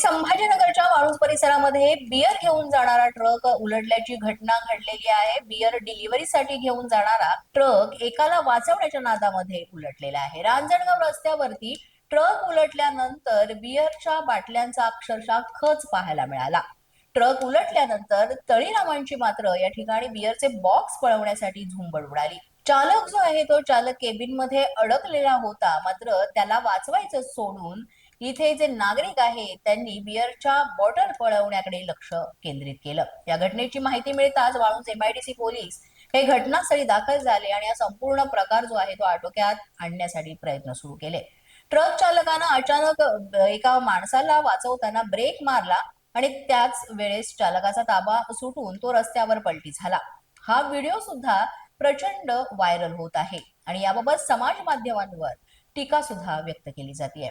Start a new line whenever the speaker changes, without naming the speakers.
संभाजीनगरच्या माणूस परिसरामध्ये बियर घेऊन जाणारा ट्रक उलटल्याची घटना घडलेली आहे. बियर डिलिव्हरीसाठी घेऊन जाणारा ट्रक एकाला वाचवण्याच्या नादामध्ये उलटलेला आहे. रांजणगाव रस्त्यावरती ट्रक उलटल्यानंतर बियरच्या बाटल्यांचा अक्षरशः खच पाहायला मिळाला. ट्रक उलटल्यानंतर तळीरामांची मात्र या ठिकाणी बियरचे बॉक्स पळवण्यासाठी झुंबड उडाली. चालक जो आहे तो चालक केबिनमध्ये अडकलेला होता. मात्र त्याला वाचवायचं सोडून इथे जे नागरिक आहेत त्यांनी बियरच्या बॉटल पळवण्याकडे लक्ष केंद्रित केलं. या घटनेची माहिती मिळताच वाळूंज एमआयडीसी पोलीस हे घटनास्थळी दाखल झाले आणि हा संपूर्ण प्रकार जो आहे तो आटोक्यात आणण्यासाठी प्रयत्न सुरू केले. ट्रक चालकानं अचानक एका माणसाला वाचवताना ब्रेक मारला आणि त्याच वेळेस चालकाचा ताबा सुटून तो रस्त्यावर पलटी झाला. हा व्हिडिओ सुद्धा प्रचंड व्हायरल होत आहे आणि याबाबत समाज माध्यमांवर टीका सुद्धा व्यक्त केली जाते